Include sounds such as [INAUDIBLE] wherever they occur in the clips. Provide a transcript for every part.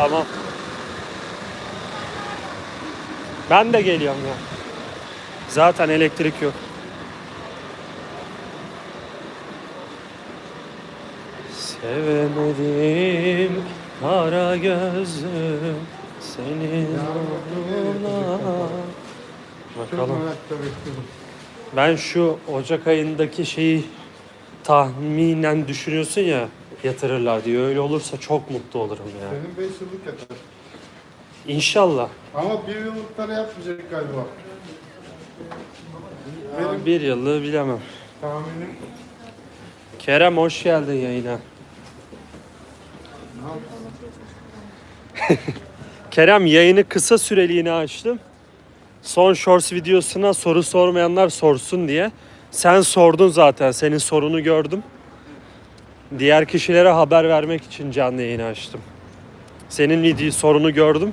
Tamam. Ben de geliyorum ya. Zaten elektrik yok. Sevemedim kara gözlüm senin uğruna. Bakalım. Ben şu Ocak ayındaki şeyi tahminen düşünüyorsun ya yatırırlar diye. Öyle olursa çok mutlu olurum ya. Senin 5 yıllık yeter. İnşallah. Ama bir yıllıkları yapmayacak galiba. Benim Bir yıllığı bilemem. tahminim Kerem hoş geldin yayına. ne? [LAUGHS] Kerem yayını kısa süreliğine açtım. Son shorts videosuna soru sormayanlar sorsun diye. Sen sordun zaten. Senin sorunu gördüm. Diğer kişilere haber vermek için canlı yayını açtım. Senin video sorunu gördüm.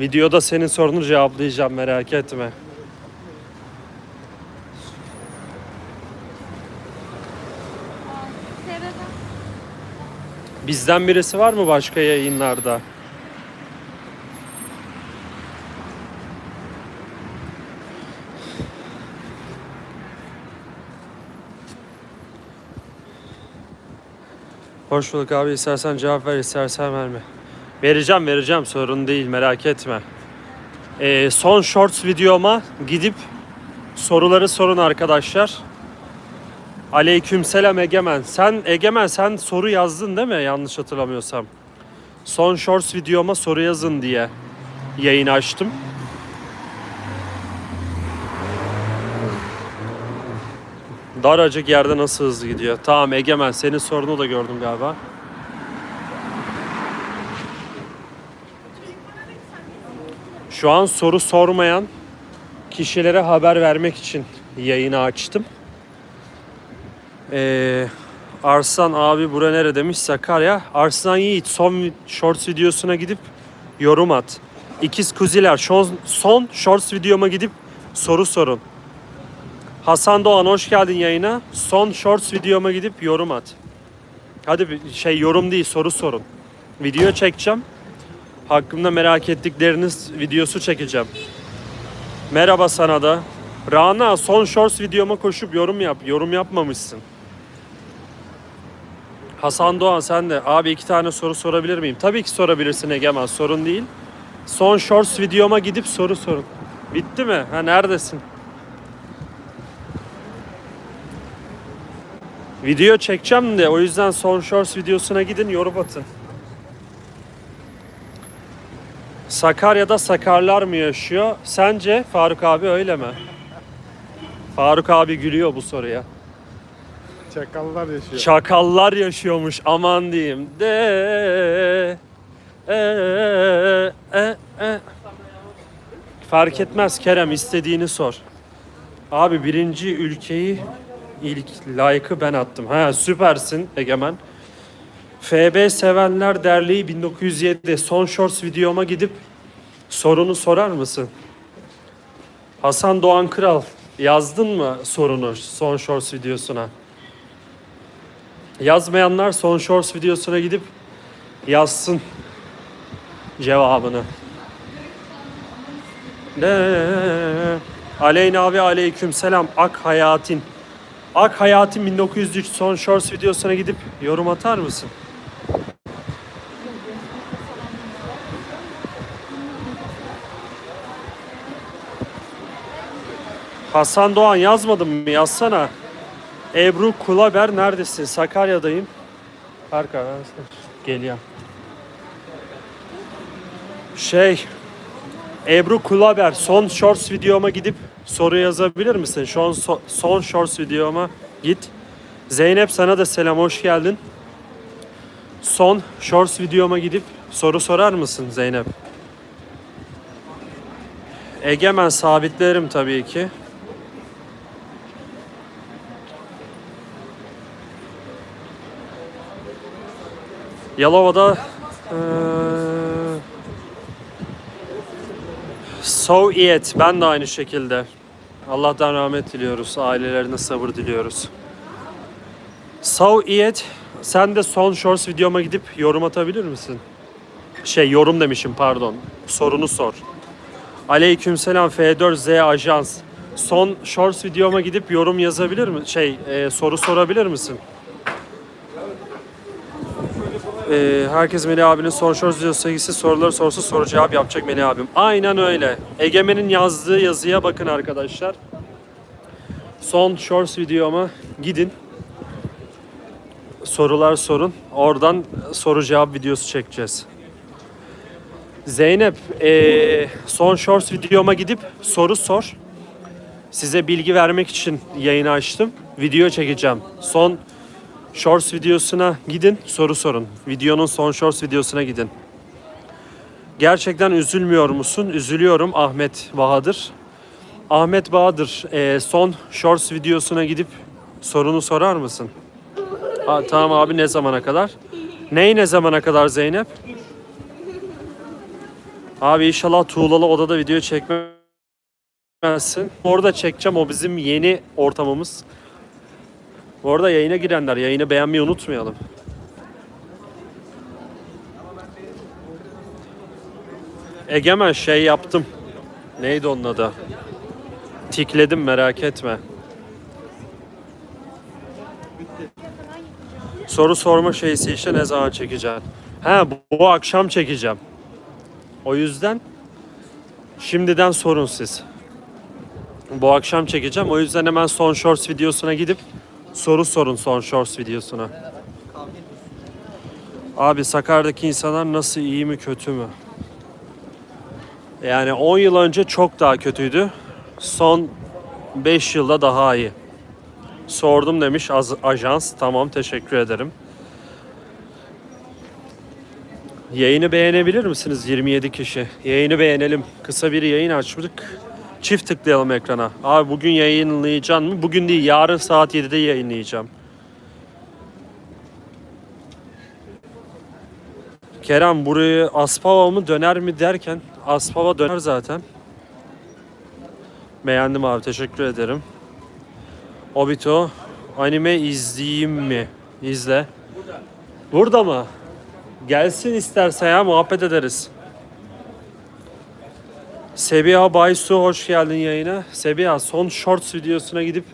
Videoda senin sorunu cevaplayacağım merak etme. Bizden birisi var mı başka yayınlarda? Hoş bulduk abi. İstersen cevap ver, istersen verme. Vereceğim, vereceğim. Sorun değil, merak etme. Ee, son shorts videoma gidip soruları sorun arkadaşlar. Aleykümselam Egemen. Sen Egemen sen soru yazdın değil mi? Yanlış hatırlamıyorsam. Son shorts videoma soru yazın diye yayın açtım. Daracık yerde nasıl hızlı gidiyor? Tamam Egemen senin sorunu da gördüm galiba. Şu an soru sormayan kişilere haber vermek için yayını açtım. Ee, Arslan abi bura nere demiş Sakarya. Arslan Yiğit son shorts videosuna gidip yorum at. İkiz kuziler son, son shorts videoma gidip soru sorun. Hasan Doğan hoş geldin yayına. Son shorts videoma gidip yorum at. Hadi bir şey yorum değil soru sorun. Video çekeceğim. Hakkımda merak ettikleriniz videosu çekeceğim. Merhaba sana da. Rana son shorts videoma koşup yorum yap. Yorum yapmamışsın. Hasan Doğan sen de. Abi iki tane soru sorabilir miyim? Tabii ki sorabilirsin Egemen. Sorun değil. Son shorts videoma gidip soru sorun. Bitti mi? Ha neredesin? Video çekeceğim de o yüzden son shorts videosuna gidin yorum atın. Sakarya'da Sakarlar mı yaşıyor? Sence Faruk abi öyle mi? Faruk abi gülüyor bu soruya. Çakallar yaşıyor. Çakallar yaşıyormuş aman diyeyim. De e, e, e. Fark etmez Kerem istediğini sor. Abi birinci ülkeyi ilk like'ı ben attım. Ha süpersin Egemen. FB Sevenler Derneği 1907 son shorts videoma gidip sorunu sorar mısın? Hasan Doğan Kral yazdın mı sorunu son shorts videosuna? Yazmayanlar son shorts videosuna gidip yazsın cevabını. Ne? Aleyna ve aleyküm selam Ak Hayatin. Ak Hayatin 1903 son shorts videosuna gidip yorum atar mısın? Hasan Doğan yazmadın mı? Yazsana. Ebru Kulaber neredesin? Sakarya'dayım. Arka geliyor. Şey Ebru Kulaber son shorts videoma gidip soru yazabilir misin? Şu an so- son shorts videoma git. Zeynep sana da selam hoş geldin. Son shorts videoma gidip soru sorar mısın Zeynep? Egemen sabitlerim tabii ki. Yalova'da eee So it. Ben de aynı şekilde. Allah'tan rahmet diliyoruz. Ailelerine sabır diliyoruz. So it. Sen de son shorts videoma gidip yorum atabilir misin? Şey yorum demişim pardon. Sorunu sor. Aleykümselam F4Z Ajans. Son shorts videoma gidip yorum yazabilir mi? Şey e, soru sorabilir misin? E, herkes Melih abinin son shorts videosu ilgisi soruları sorsa soru cevap yapacak Melih abim. Aynen öyle. Egemen'in yazdığı yazıya bakın arkadaşlar. Son shorts videoma gidin. Sorular sorun. Oradan soru cevap videosu çekeceğiz. Zeynep, eee, son shorts videoma gidip soru sor. Size bilgi vermek için yayını açtım. Video çekeceğim. Son shorts videosuna gidin, soru sorun. Videonun son shorts videosuna gidin. Gerçekten üzülmüyor musun? Üzülüyorum Ahmet Bahadır. Ahmet Bahadır, eee, son shorts videosuna gidip sorunu sorar mısın? Aa, tamam abi ne zamana kadar? Ney ne zamana kadar Zeynep? Abi inşallah tuğlalı odada video çekmezsin. Orada çekeceğim o bizim yeni ortamımız. Bu arada yayına girenler yayını beğenmeyi unutmayalım. Egemen şey yaptım. Neydi onun adı? Tikledim merak etme. Soru sorma şeysi işte ne zaman çekeceğim? Ha bu, bu akşam çekeceğim. O yüzden şimdiden sorun siz. Bu akşam çekeceğim. O yüzden hemen son shorts videosuna gidip soru sorun son shorts videosuna. Abi Sakarya'daki insanlar nasıl iyi mi kötü mü? Yani 10 yıl önce çok daha kötüydü. Son 5 yılda daha iyi. Sordum demiş az- ajans. Tamam teşekkür ederim. Yayını beğenebilir misiniz 27 kişi? Yayını beğenelim. Kısa bir yayın açtık. Çift tıklayalım ekrana. Abi bugün yayınlayacağım mı? Bugün değil yarın saat 7'de yayınlayacağım. Kerem burayı Aspava mı döner mi derken Aspava döner zaten. Beğendim abi teşekkür ederim. Obito anime izleyeyim mi? İzle. Burada mı? Gelsin isterse ya muhabbet ederiz. Sebiha Baysu hoş geldin yayına. Sebiha son shorts videosuna gidip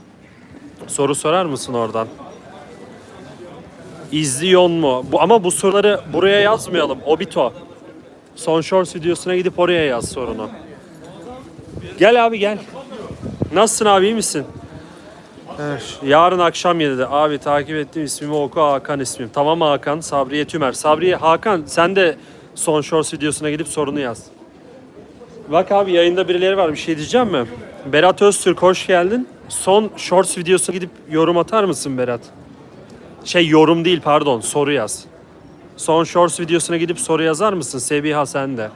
soru sorar mısın oradan? İzliyor mu? Bu, ama bu soruları buraya yazmayalım. Obito. Son shorts videosuna gidip oraya yaz sorunu. Gel abi gel. Nasılsın abi iyi misin? Yarın akşam 7'de. Abi takip ettiğim ismimi oku Hakan ismim. Tamam Hakan. Sabriye Tümer. Sabriye Hakan sen de son shorts videosuna gidip sorunu yaz. Bak abi yayında birileri var bir şey diyeceğim mi? Berat Öztürk hoş geldin. Son shorts videosuna gidip yorum atar mısın Berat? Şey yorum değil pardon soru yaz. Son shorts videosuna gidip soru yazar mısın? Sebiha sen de.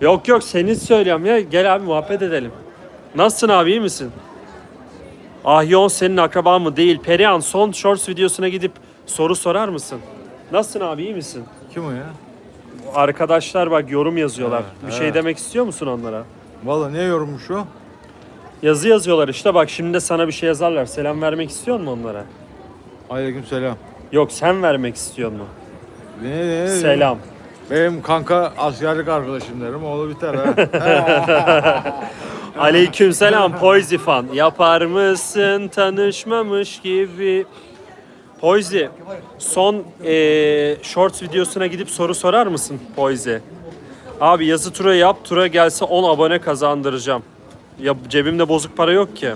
Yok yok senin söylüyorum ya. Gel abi muhabbet edelim. Nasılsın abi iyi misin? Ahyon senin akraban mı? Değil. Perihan son shorts videosuna gidip soru sorar mısın? Nasılsın abi iyi misin? Kim o ya? Arkadaşlar bak yorum yazıyorlar. Ha, bir ha. şey demek istiyor musun onlara? Valla ne yorummuş o? Yazı yazıyorlar işte bak şimdi de sana bir şey yazarlar. Selam vermek istiyor musun onlara? Aleyküm selam. Yok sen vermek istiyor mu? Ne, ne, ne? Selam. Benim kanka askerlik arkadaşım derim. Oğlu biter ha. [LAUGHS] Aleykümselam Poizifan. Yapar mısın tanışmamış gibi? Poizi son eee shorts videosuna gidip soru sorar mısın Poizi? Abi yazı tura yap tura gelse 10 abone kazandıracağım. Ya cebimde bozuk para yok ki.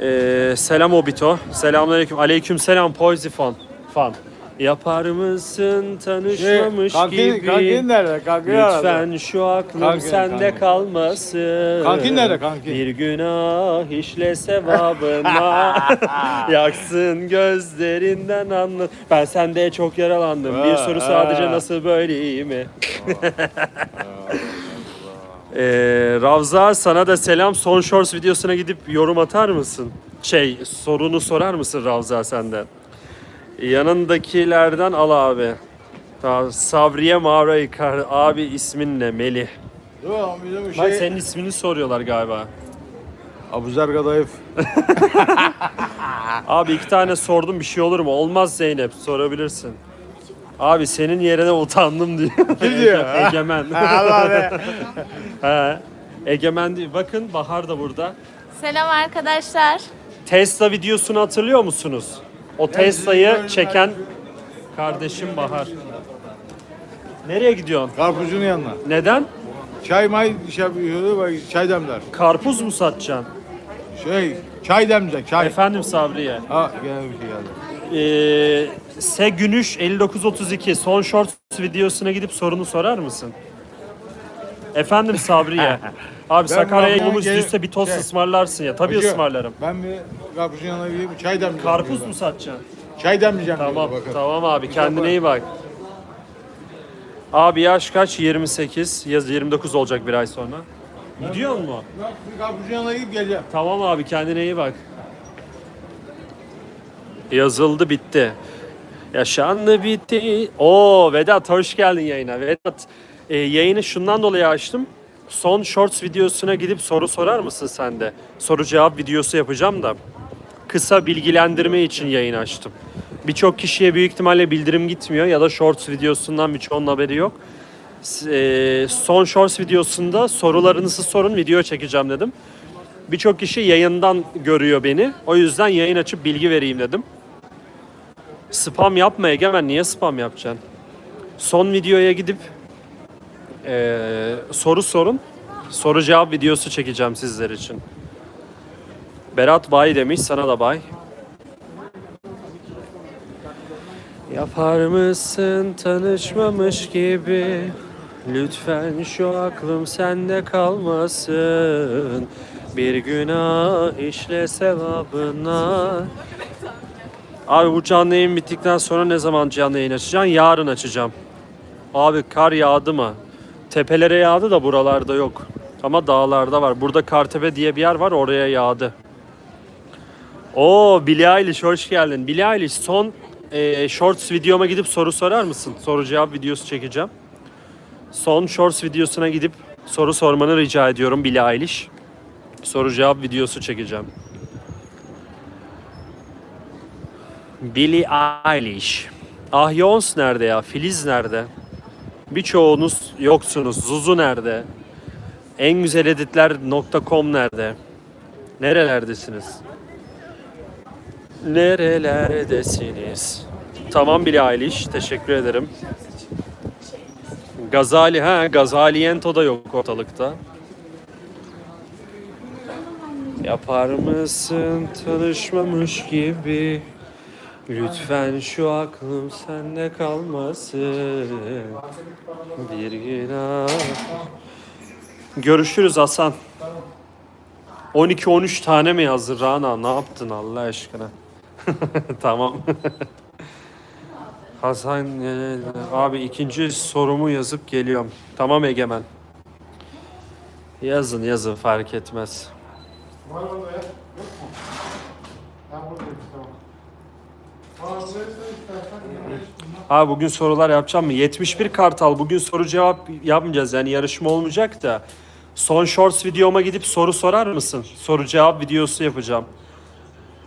Eee selam Obito. Selamünaleyküm. Aleykümselam Poizifan. Fan. Yapar mısın Şey, tanışmamış kankin, gibi? kankin nerede? Kankin? Lütfen şu aklım Kankin, sende kankin. kalmasın. Kankin nerede, kankin? Bir günah işle sevabıma [LAUGHS] yaksın gözlerinden anla. Ben sende çok yaralandım. Bir soru sadece nasıl böyle iyi mi? Ee, Ravza sana da selam. Son Shorts videosuna gidip yorum atar mısın? Şey sorunu sorar mısın Ravza senden? Yanındakilerden al abi. Tamam, Sabriye Mavra Yıkar. Abi ismin ne? Melih. Dur ama bizim Bak şey... senin ismini soruyorlar galiba. Abuzer Gadayıf. [LAUGHS] Abi iki tane sordum bir şey olur mu? Olmaz Zeynep sorabilirsin. Abi senin yerine utandım diyor. Ne diyor? [LAUGHS] Egemen. [LAUGHS] Allah be. He. Egemen değil. Bakın Bahar da burada. Selam arkadaşlar. Tesla videosunu hatırlıyor musunuz? O Tesla'yı çeken kardeşim Bahar. Nereye gidiyorsun? Karpuzcunun yanına. Neden? Çay may şey yapıyordu, bak çay demler. Karpuz mu satacaksın? Şey, çay demler, çay. Efendim Sabriye. Ha, gene bir şey geldi. Ee, Se Günüş 5932 son shorts videosuna gidip sorunu sorar mısın? Efendim Sabriye. [LAUGHS] Abi Sakarya'ya ben yolumuz gel- düşse bir tost şey- ısmarlarsın ya. Tabii Hacı, ısmarlarım. Ben bir yanına gideyim, çay demleyeceğim. Karpuz diyorlar. mu satacaksın? Çay demleyeceğim. Tamam, diyorlar, bakın. tamam abi. Bir Kendine iyi bak. Abi yaş kaç? 28. Yaz 29 olacak bir ay sonra. Gidiyor mu? Ben bir yanına gidip geleceğim. Tamam abi kendine iyi bak. Yazıldı bitti. Yaşandı bitti. Oo Vedat hoş geldin yayına. Vedat e, yayını şundan dolayı açtım. Son shorts videosuna gidip soru sorar mısın sen de? Soru cevap videosu yapacağım da. Kısa bilgilendirme için yayın açtım. Birçok kişiye büyük ihtimalle bildirim gitmiyor ya da shorts videosundan birçoğunun haberi yok. E, son shorts videosunda sorularınızı sorun video çekeceğim dedim. Birçok kişi yayından görüyor beni. O yüzden yayın açıp bilgi vereyim dedim. Spam yapma Egemen. Niye spam yapacaksın? Son videoya gidip eee, soru sorun. Soru cevap videosu çekeceğim sizler için. Berat Bay demiş. Sana da bay. Yapar mısın tanışmamış gibi Lütfen şu aklım sende kalmasın Bir günah işle sevabına Abi bu canlı yayın bittikten sonra ne zaman canlı yayın açacaksın? Yarın açacağım. Abi kar yağdı mı? Tepelere yağdı da buralarda yok. Ama dağlarda var. Burada Kartepe diye bir yer var oraya yağdı. Oo Billie Eilish hoş geldin. Billie Eilish son e, shorts videoma gidip soru sorar mısın? Soru cevap videosu çekeceğim. Son shorts videosuna gidip soru sormanı rica ediyorum Billie Eilish. Soru cevap videosu çekeceğim. Billie Eilish. Ah Yons nerede ya? Filiz nerede? Birçoğunuz yoksunuz. Zuzu nerede? En güzel editler.com nerede? Nerelerdesiniz? Nerelerdesiniz? Tamam Billie Eilish. Teşekkür ederim. Gazali ha Gazaliento da yok ortalıkta. Yapar mısın tanışmamış gibi Lütfen şu aklım sende kalmasın. Bir günah. Görüşürüz Hasan. 12-13 tane mi yazdı Rana ne yaptın Allah aşkına? [LAUGHS] Tamam. [LAUGHS] Hasan e, abi ikinci sorumu yazıp geliyorum. Tamam Egemen. Yazın yazın fark etmez. Var. Yok mu? Ha buradaymış tamam. Aa burası istersen Abi bugün sorular yapacağım mı? 71 Kartal bugün soru cevap yapmayacağız yani yarışma olmayacak da. Son shorts videoma gidip soru sorar mısın? Soru cevap videosu yapacağım.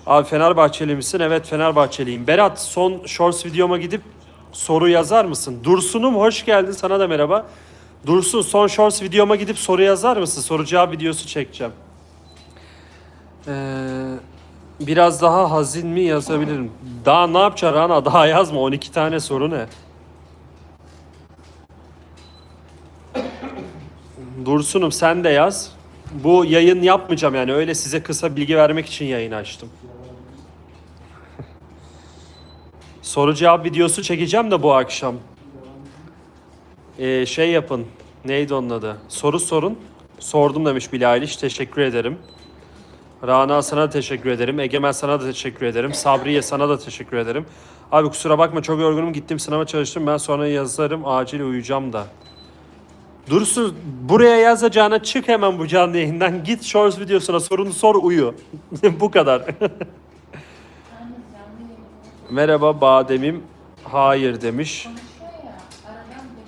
Abi Fenerbahçeli misin? Evet Fenerbahçeliyim. Berat son shorts videoma gidip soru yazar mısın? Dursun'um hoş geldin sana da merhaba. Dursun son shorts videoma gidip soru yazar mısın? Soru cevap videosu çekeceğim. Ee, biraz daha hazin mi yazabilirim? Daha ne yapacaksın Rana? Daha yazma. 12 tane soru ne? Dursun'um sen de yaz. Bu yayın yapmayacağım yani öyle size kısa bilgi vermek için yayın açtım. Soru cevap videosu çekeceğim de bu akşam. Ee, şey yapın. Neydi onun adı? Soru sorun. Sordum demiş Bilal Eilish. Teşekkür ederim. Rana sana da teşekkür ederim. Egemen sana da teşekkür ederim. Sabriye sana da teşekkür ederim. Abi kusura bakma çok yorgunum. Gittim sınava çalıştım. Ben sonra yazarım. Acil uyuyacağım da. Dursun buraya yazacağına çık hemen bu canlı yayından. Git shorts videosuna sorunu sor uyu. [LAUGHS] bu kadar. [LAUGHS] Merhaba Badem'im. Hayır demiş.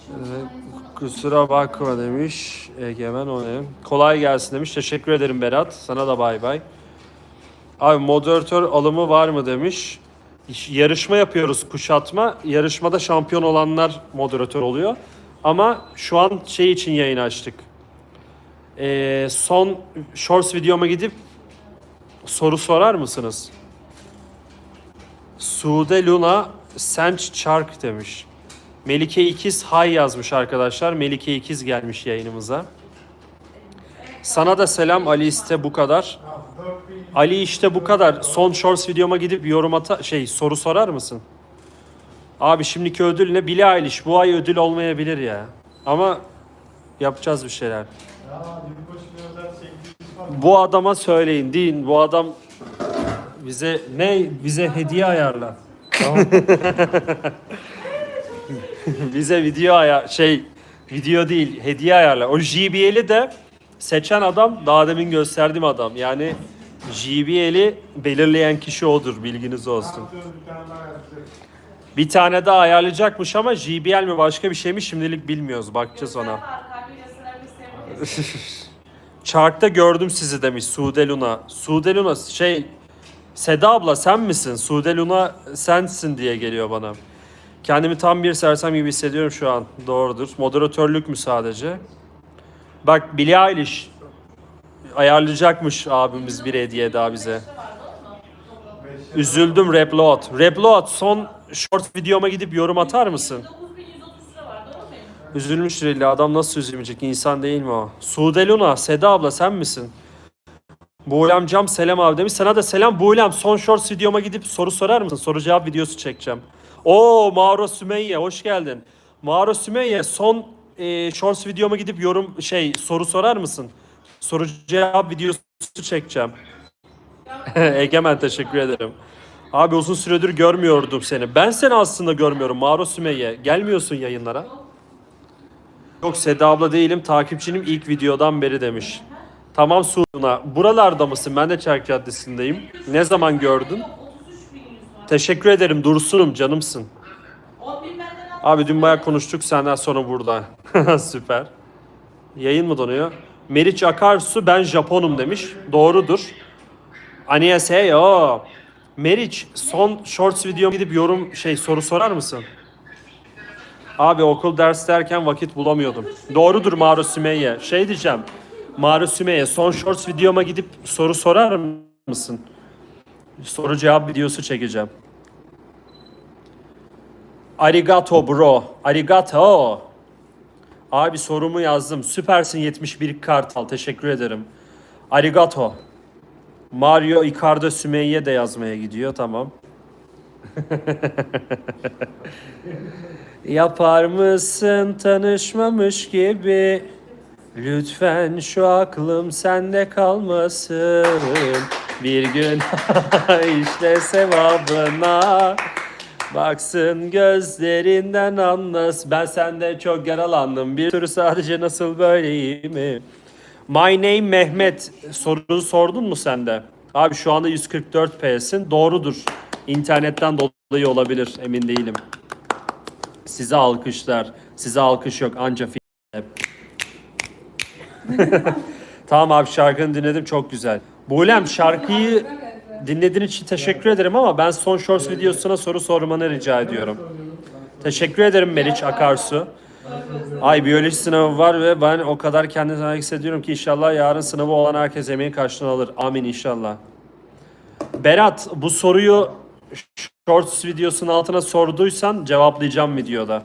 Evet, kusura bakma demiş. Egemen o ne? Kolay gelsin demiş. Teşekkür ederim Berat. Sana da bay bay. Abi moderatör alımı var mı demiş. iş- yarışma yapıyoruz kuşatma. Yarışmada şampiyon olanlar moderatör oluyor. Ama şu an şey için yayın açtık. Ee, son shorts videoma gidip soru sorar mısınız? Sude Luna Senç Çark demiş. Melike İkiz hay yazmış arkadaşlar. Melike İkiz gelmiş yayınımıza. Sana da selam Ali iste bu kadar. Ali işte bu kadar. Son shorts videoma gidip yorum ata şey soru sorar mısın? Abi şimdiki ödül ne? Billie Eilish bu ay ödül olmayabilir ya. Ama yapacağız bir şeyler. Bu adama söyleyin deyin. Bu adam bize ne bize hediye ayarla. Tamam. [LAUGHS] [LAUGHS] bize video ayar şey video değil hediye ayarla. O JBL'i de seçen adam daha demin gösterdiğim adam. Yani JBL'i belirleyen kişi odur bilginiz olsun. Bir tane daha yapacak. Bir tane daha ayarlayacakmış ama JBL mi başka bir şey mi şimdilik bilmiyoruz. Bakacağız ona. Chart'ta [LAUGHS] gördüm sizi demiş Sude Luna. Sude Luna şey Seda abla sen misin? Sude Luna sensin diye geliyor bana. Kendimi tam bir sersem gibi hissediyorum şu an. Doğrudur. Moderatörlük mü sadece? Bak Billie Eilish ayarlayacakmış abimiz bir hediye daha bize. Üzüldüm Replot. Replot son short videoma gidip yorum atar mısın? Üzülmüştür illa adam nasıl üzülmeyecek insan değil mi o? Sude Luna, Seda abla sen misin? Buğlem Cam selam abi demiş. Sana da selam Buğlem. Son shorts videoma gidip soru sorar mısın? Soru cevap videosu çekeceğim. Oo Mauro Sümeyye hoş geldin. Mauro Sümeyye son e, shorts videoma gidip yorum şey soru sorar mısın? Soru cevap videosu çekeceğim. [LAUGHS] Egemen teşekkür ederim. Abi uzun süredir görmüyordum seni. Ben seni aslında görmüyorum Mauro Sümeyye. Gelmiyorsun yayınlara. Yok Seda abla değilim. Takipçinim ilk videodan beri demiş. Tamam Suuna. Buralarda mısın? Ben de Çark Caddesi'ndeyim. Ne zaman gördün? Teşekkür ederim. Dursunum. Canımsın. Abi dün bayağı konuştuk. Senden sonra burada. [LAUGHS] Süper. Yayın mı donuyor? Meriç Akarsu ben Japonum demiş. Doğrudur. Annyeonghaseyo. Meriç son shorts videom gidip yorum şey soru sorar mısın? Abi okul ders derken vakit bulamıyordum. Doğrudur Maru Sümeyye. Şey diyeceğim. Maru Sümeyye son shorts videoma gidip soru sorar mısın? Soru cevap videosu çekeceğim. Arigato bro. Arigato. Abi sorumu yazdım. Süpersin 71 kartal. Teşekkür ederim. Arigato. Mario Icardo Sümeyye de yazmaya gidiyor. Tamam. [LAUGHS] Yapar mısın tanışmamış gibi? Lütfen şu aklım sende kalmasın. Bir gün [LAUGHS] işte sevabına. Baksın gözlerinden anlas. Ben sende çok yaralandım. Bir sürü sadece nasıl böyleyim? My name Mehmet. Soru sordun mu sen de? Abi şu anda 144 P'sin. Doğrudur. İnternetten dolayı olabilir. Emin değilim. Size alkışlar. Size alkış yok. Anca [LAUGHS] Tamam abi şarkını dinledim. Çok güzel. Buğlem şarkıyı dinlediğin için teşekkür ederim ama ben son shorts videosuna soru sormanı rica ediyorum. Teşekkür ederim Meriç Akarsu. Ay biyoloji sınavı var ve ben o kadar kendimi hissediyorum ki inşallah yarın sınavı olan herkes emeğin karşılığını alır. Amin inşallah. Berat bu soruyu Shorts videosunun altına sorduysan cevaplayacağım videoda.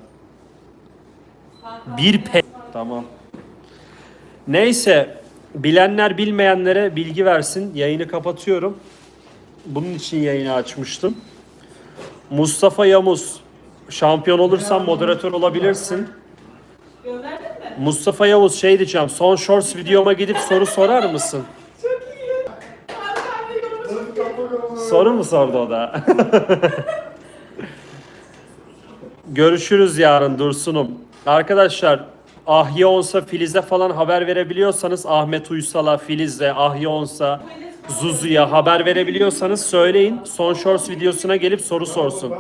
Bir pe... Tamam. Neyse bilenler bilmeyenlere bilgi versin. Yayını kapatıyorum. Bunun için yayını açmıştım. Mustafa Yamuz. Şampiyon olursan moderatör olabilirsin. Mustafa Yavuz şey diyeceğim. Son shorts videoma gidip soru sorar mısın? Soru mu sordu o da? [LAUGHS] Görüşürüz yarın Dursun'um. Arkadaşlar Ahyonsa Filiz'e falan haber verebiliyorsanız Ahmet Uysal'a, Filiz'e, Ahyonsa, Zuzu'ya haber verebiliyorsanız söyleyin. Son Shorts videosuna gelip soru sorsun.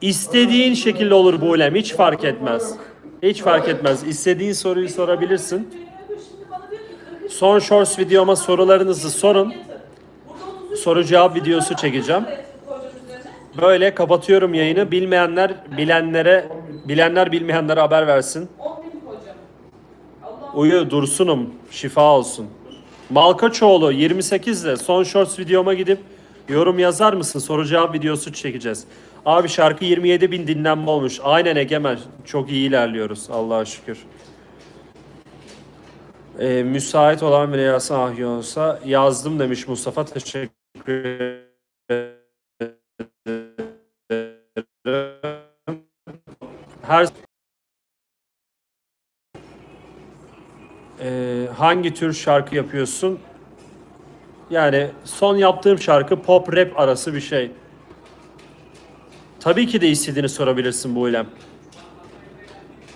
İstediğin şekilde olur bu ulem. Hiç fark etmez. Hiç fark etmez. İstediğin soruyu sorabilirsin. Son Shorts videoma sorularınızı sorun. Soru cevap videosu çekeceğim. Böyle kapatıyorum yayını. Bilmeyenler bilenlere, bilenler bilmeyenlere haber versin. Uyu Dursun'um. Şifa olsun. Malkaçoğlu 28'de son shorts videoma gidip yorum yazar mısın? Soru cevap videosu çekeceğiz. Abi şarkı 27 bin dinlenme olmuş. Aynen Egemen. Çok iyi ilerliyoruz. Allah'a şükür. Ee, müsait olan bir yazsın ah olsa yazdım demiş Mustafa. Teşekkür ederim. Her Ee, hangi tür şarkı yapıyorsun? Yani son yaptığım şarkı pop rap arası bir şey. Tabii ki de istediğini sorabilirsin bu ilem.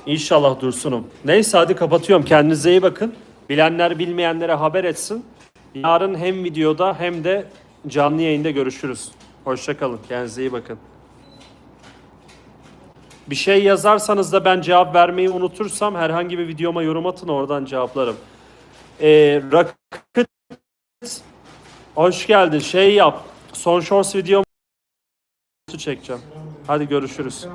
İnşallah Dursun'um. Neyse hadi kapatıyorum. Kendinize iyi bakın. Bilenler bilmeyenlere haber etsin. Yarın hem videoda hem de canlı yayında görüşürüz. Hoşçakalın. Kendinize iyi bakın. Bir şey yazarsanız da ben cevap vermeyi unutursam herhangi bir videoma yorum atın oradan cevaplarım. Ee, Rocket hoş geldin. Şey yap. Son shorts videomu çekeceğim. Hadi görüşürüz.